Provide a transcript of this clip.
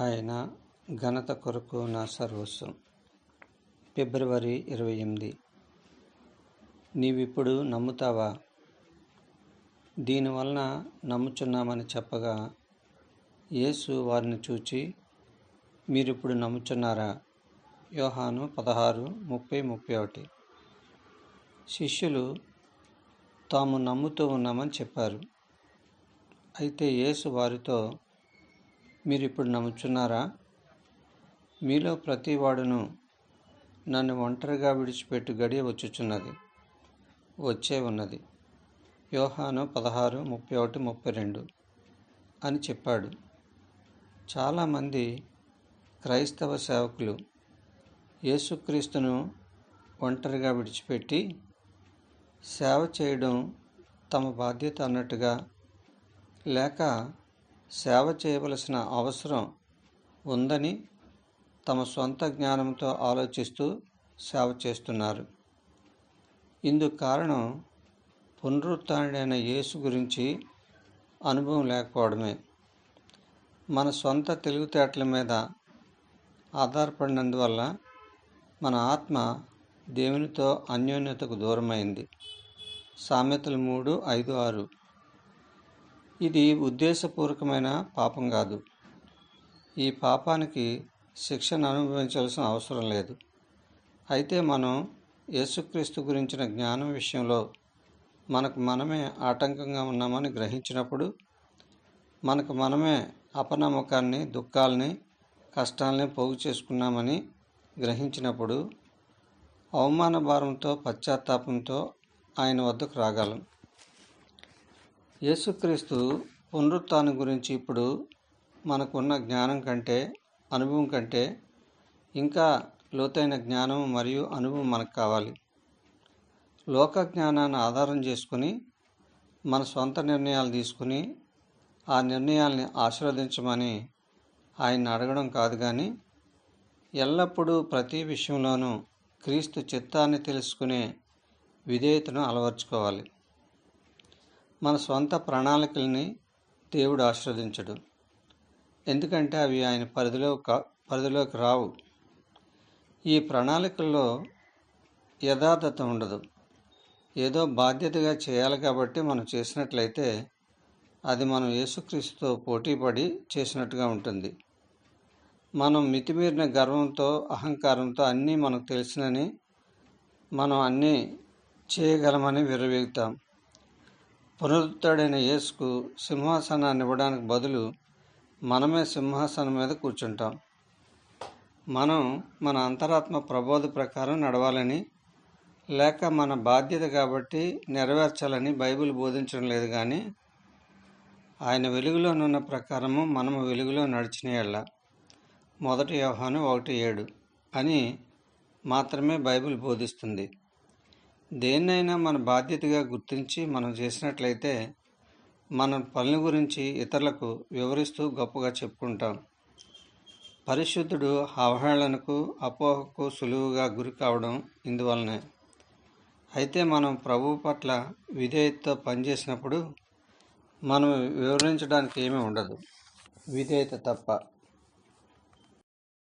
ఆయన ఘనత కొరకు నా సర్వస్వం. ఫిబ్రవరి ఇరవై ఎనిమిది. నీవిప్పుడు నమ్ముతావా? దీనివలన నమ్ముచున్నామని చెప్పగా యేసు వారిని చూచి మీరిప్పుడు నమ్ముచున్నారా? యోహాను పదహారు ముప్పై ముప్పై ఒకటి. శిష్యులు తాము నమ్ముతూ ఉన్నామని చెప్పారు. అయితే యేసు వారితో మీరు ఇప్పుడు నమ్ముచున్నారా? మీలో ప్రతి వాడును నన్ను ఒంటరిగా విడిచిపెట్టు గడియ వచ్చుచున్నది. వచ్చే ఉన్నది. యోహాను పదహారు ముప్పై ఒకటి ముప్పై రెండు అని చెప్పాడు. చాలామంది క్రైస్తవ సేవకులు యేసుక్రీస్తును ఒంటరిగా విడిచిపెట్టి సేవ చేయడం తమ బాధ్యత అన్నట్టుగా లేక సేవ చేయవలసిన అవసరం ఉందని తమ సొంత జ్ఞానంతో ఆలోచిస్తూ సేవ చేస్తున్నారు. ఇందుకు కారణం పునరుత్డైన యేసు గురించి అనుభవం లేకపోవడమే. మన సొంత తెలివితేటల మీద ఆధారపడినందువల్ల మన ఆత్మ దేవునితో అన్యోన్యతకు దూరమైంది. సామెతలు మూడు ఐదు ఆరు. ఇది ఉద్దేశపూర్వకమైన పాపం కాదు. ఈ పాపానికి శిక్షను అనుభవించాల్సిన అవసరం లేదు. అయితే మనం యేసుక్రీస్తు గురించిన జ్ఞానం విషయంలో మనకు మనమే ఆటంకంగా ఉన్నామని గ్రహించినప్పుడు మనకు మనమే అపనమ్మకాన్ని దుఃఖాలని కష్టాలని పోగు చేసుకున్నామని గ్రహించినప్పుడు అవమాన భారంతో పశ్చాత్తాపంతో ఆయన వద్దకు రాగలం. యేసుక్రీస్తు పునరుత్థానం గురించి ఇప్పుడు మనకున్న జ్ఞానం కంటే అనుభవం కంటే ఇంకా లోతైన జ్ఞానం మరియు అనుభవం మనకు కావాలి. లోక జ్ఞానాన్ని ఆధారం చేసుకుని మన సొంత నిర్ణయాలు తీసుకుని ఆ నిర్ణయాల్ని ఆశీర్వదించమని ఆయన అడగడం కాదు కానీ ఎల్లప్పుడూ ప్రతి విషయంలోనూ క్రీస్తు చిత్తాన్ని తెలుసుకునే విధేయతను అలవర్చుకోవాలి. మన సొంత ప్రణాళికల్ని దేవుడు ఆశీర్వదించడు. ఎందుకంటే అవి ఆయన పరిధిలో పరిధిలోకి రావు. ఈ ప్రణాళికల్లో యథార్థత ఉండదు. ఏదో బాధ్యతగా చేయాలి కాబట్టి మనం చేసినట్లయితే అది మనం యేసుక్రీస్తుతో పోటీపడి చేసినట్టుగా ఉంటుంది. మనం మితిమీరిన గర్వంతో అహంకారంతో అన్నీ మనకు తెలిసినని మనం అన్నీ చేయగలమని విరవేగుతాం పునరుద్ధుడైన యేసుకు సింహాసనాన్ని ఇవ్వడానికి బదులు మనమే సింహాసనం మీద కూర్చుంటాం. మనం మన అంతరాత్మ ప్రబోధ ప్రకారం నడవాలని లేక మన బాధ్యత కాబట్టి నెరవేర్చాలని బైబిల్ బోధించడం లేదు కానీ ఆయన వెలుగులోనున్న ప్రకారము మనము వెలుగులో నడిచిన మొదటి వ్యవహానం ఒకటి ఏడు అని మాత్రమే బైబిల్ బోధిస్తుంది. దేన్నైనా మన బాధ్యతగా గుర్తించి మనం చేసినట్లయితే మన పనుల గురించి ఇతరులకు వివరిస్తూ గొప్పగా చెప్పుకుంటాం. పరిశుద్ధుడు అవహేళనకు అపోహకు సులువుగా గురి కావడం ఇందువలనే అయితే మనం ప్రభు పట్ల విధేయతతో పనిచేసినప్పుడు మనం వివరించడానికి ఏమీ ఉండదు. విధేయత తప్ప.